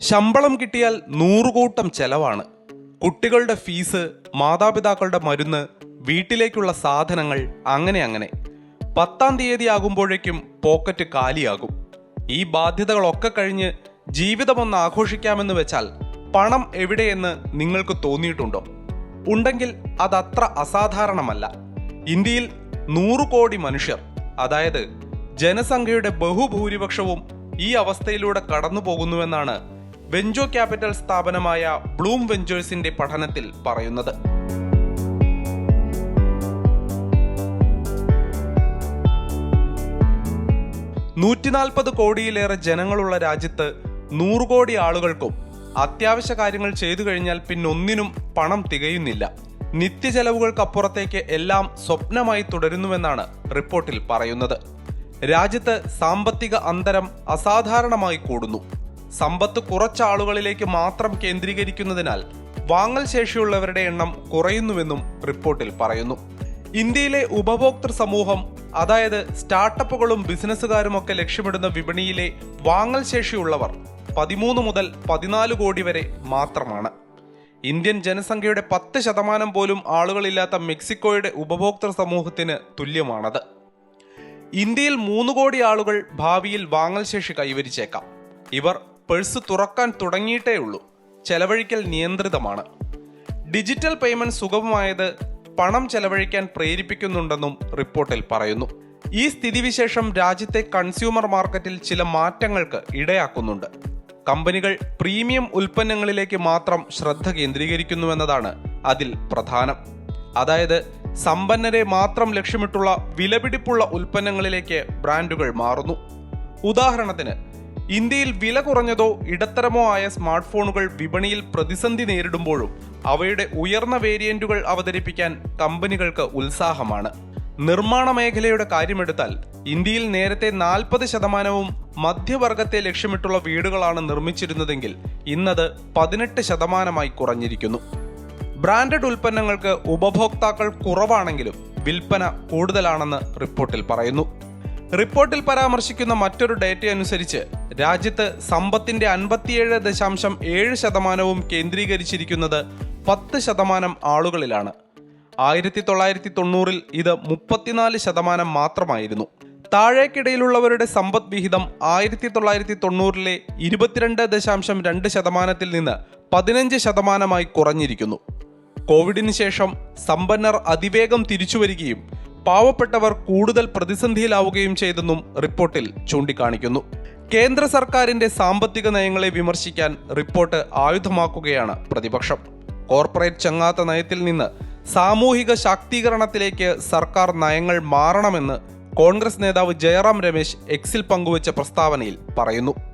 ശമ്പളം കിട്ടിയാൽ നൂറുകൂട്ടം ചെലവാണ്. കുട്ടികളുടെ ഫീസ് മാതാപിതാക്കളുടെ മരുന്ന് വീട്ടിലേക്കുള്ള സാധനങ്ങൾ അങ്ങനെ അങ്ങനെ. പത്താം തീയതി ആകുമ്പോഴേക്കും പോക്കറ്റ് കാലിയാകും. ഈ ബാധ്യതകളൊക്കെ കഴിഞ്ഞ് ജീവിതമൊന്ന് ആഘോഷിക്കാമെന്ന് വെച്ചാൽ പണം എവിടെയെന്ന് നിങ്ങൾക്ക് തോന്നിയിട്ടുണ്ടോ? ഉണ്ടെങ്കിൽ അതത്ര അസാധാരണമല്ല. ഇന്ത്യയിൽ നൂറു കോടി മനുഷ്യർ അതായത് ജനസംഖ്യയുടെ ബഹുഭൂരിപക്ഷവും ഈ അവസ്ഥയിലൂടെ കടന്നു പോകുന്നുവെന്നാണ് വെഞ്ചോ ക്യാപിറ്റൽ സ്ഥാപനമായ ബ്ലൂം വെഞ്ചേഴ്സിന്റെ പഠനത്തിൽ പറയുന്നത്. നൂറ്റിനാൽപ്പത് കോടിയിലേറെ ജനങ്ങളുള്ള രാജ്യത്ത് നൂറ് കോടി ആളുകൾക്കും അത്യാവശ്യ കാര്യങ്ങൾ ചെയ്തു കഴിഞ്ഞാൽ പിന്നൊന്നിനും പണം തികയുന്നില്ല. നിത്യചെലവുകൾക്കപ്പുറത്തേക്ക് എല്ലാം സ്വപ്നമായി തുടരുന്നുവെന്നാണ് റിപ്പോർട്ടിൽ പറയുന്നത്. രാജ്യത്ത് സാമ്പത്തിക അന്തരം അസാധാരണമായി കൂടുന്നു. സമ്പത്ത് കുറച്ചാളുകളിലേക്ക് മാത്രം കേന്ദ്രീകരിക്കുന്നതിനാൽ വാങ്ങൽ ശേഷിയുള്ളവരുടെ എണ്ണം കുറയുന്നുവെന്നും റിപ്പോർട്ടിൽ പറയുന്നു. ഇന്ത്യയിലെ ഉപഭോക്തൃ സമൂഹം അതായത് സ്റ്റാർട്ടപ്പുകളും ബിസിനസ്സുകാരുമൊക്കെ ലക്ഷ്യമിടുന്ന വിപണിയിലെ വാങ്ങൽ ശേഷിയുള്ളവർ പതിമൂന്ന് മുതൽ പതിനാല് കോടി വരെ മാത്രമാണ്. ഇന്ത്യൻ ജനസംഖ്യയുടെ പത്ത് ശതമാനം പോലും ആളുകളില്ലാത്ത മെക്സിക്കോയുടെ ഉപഭോക്തൃ സമൂഹത്തിന് തുല്യമാണത്. ഇന്ത്യയിൽ മൂന്ന് കോടി ആളുകൾ ഭാവിയിൽ വാങ്ങൽ ശേഷി കൈവരിച്ചേക്കാം. ഇവർ പേഴ്സ് തുറക്കാൻ തുടങ്ങിയിട്ടേ ഉള്ളൂ. ചെലവഴിക്കൽ നിയന്ത്രിതമാണ്. ഡിജിറ്റൽ പേയ്മെന്റ് സുഗമമായത് പണം ചെലവഴിക്കാൻ പ്രേരിപ്പിക്കുന്നുണ്ടെന്നും റിപ്പോർട്ടിൽ പറയുന്നു. ഈ സ്ഥിതിവിശേഷം രാജ്യത്തെ കൺസ്യൂമർ മാർക്കറ്റിൽ ചില മാറ്റങ്ങൾക്ക് ഇടയാക്കുന്നുണ്ട്. കമ്പനികൾ പ്രീമിയം ഉൽപ്പന്നങ്ങളിലേക്ക് മാത്രം ശ്രദ്ധ കേന്ദ്രീകരിക്കുന്നുവെന്നതാണ് അതിൽ പ്രധാനം. അതായത് സമ്പന്നരെ മാത്രം ലക്ഷ്യമിട്ടുള്ള വിലപിടിപ്പുള്ള ഉൽപ്പന്നങ്ങളിലേക്ക് ബ്രാൻഡുകൾ മാറുന്നു. ഉദാഹരണത്തിന് ഇന്ത്യയിൽ വില കുറഞ്ഞതോ ഇടത്തരമോ ആയ സ്മാർട്ട് ഫോണുകൾ വിപണിയിൽ പ്രതിസന്ധി നേരിടുമ്പോഴും അവയുടെ ഉയർന്ന വേരിയന്റുകൾ അവതരിപ്പിക്കാൻ കമ്പനികൾക്ക് ഉത്സാഹമാണ്. നിർമ്മാണ മേഖലയുടെ കാര്യമെടുത്താൽ ഇന്ത്യയിൽ നേരത്തെ നാൽപ്പത് ശതമാനവും മധ്യവർഗത്തെ ലക്ഷ്യമിട്ടുള്ള വീടുകളാണ് നിർമ്മിച്ചിരുന്നതെങ്കിൽ ഇന്നത് പതിനെട്ട് ശതമാനമായി കുറഞ്ഞിരിക്കുന്നു. ബ്രാൻഡഡ് ഉൽപ്പന്നങ്ങൾക്ക് ഉപഭോക്താക്കൾ കുറവാണെങ്കിലും വിൽപ്പന കൂടുതലാണെന്ന് റിപ്പോർട്ടിൽ പറയുന്നു. റിപ്പോർട്ടിൽ പരാമർശിക്കുന്ന മറ്റൊരു ഡേറ്റ അനുസരിച്ച് രാജ്യത്ത് സമ്പത്തിന്റെ അൻപത്തിയേഴ് ദശാംശം ഏഴ് ശതമാനവും കേന്ദ്രീകരിച്ചിരിക്കുന്നത് പത്ത് ശതമാനം ആളുകളിലാണ്. ആയിരത്തി തൊള്ളായിരത്തി തൊണ്ണൂറിൽ ഇത് മുപ്പത്തിനാല് ശതമാനം മാത്രമായിരുന്നു. താഴേക്കിടയിലുള്ളവരുടെ സമ്പദ് വിഹിതം ആയിരത്തി തൊള്ളായിരത്തി തൊണ്ണൂറിലെ ഇരുപത്തിരണ്ട് ദശാംശം രണ്ട് ശതമാനത്തിൽ നിന്ന് പതിനഞ്ച് ശതമാനമായി കുറഞ്ഞിരിക്കുന്നു. കോവിഡിന് ശേഷം സമ്പന്നർ അതിവേഗം തിരിച്ചുവരികയും പാവപ്പെട്ടവർ കൂടുതൽ പ്രതിസന്ധിയിലാവുകയും ചെയ്തെന്നും റിപ്പോർട്ടിൽ ചൂണ്ടിക്കാണിക്കുന്നു. കേന്ദ്ര സർക്കാരിന്റെ സാമ്പത്തിക നയങ്ങളെ വിമർശിക്കാൻ റിപ്പോർട്ട് ആയുധമാക്കുകയാണ് പ്രതിപക്ഷം. കോർപ്പറേറ്റ് ചങ്ങാത്ത നയത്തിൽ നിന്ന് സാമൂഹിക ശാക്തീകരണത്തിലേക്ക് സർക്കാർ നയങ്ങൾ മാറണമെന്ന് കോൺഗ്രസ് നേതാവ് ജയറാം രമേശ് എക്സിൽ പങ്കുവച്ച പ്രസ്താവനയിൽ പറയുന്നു.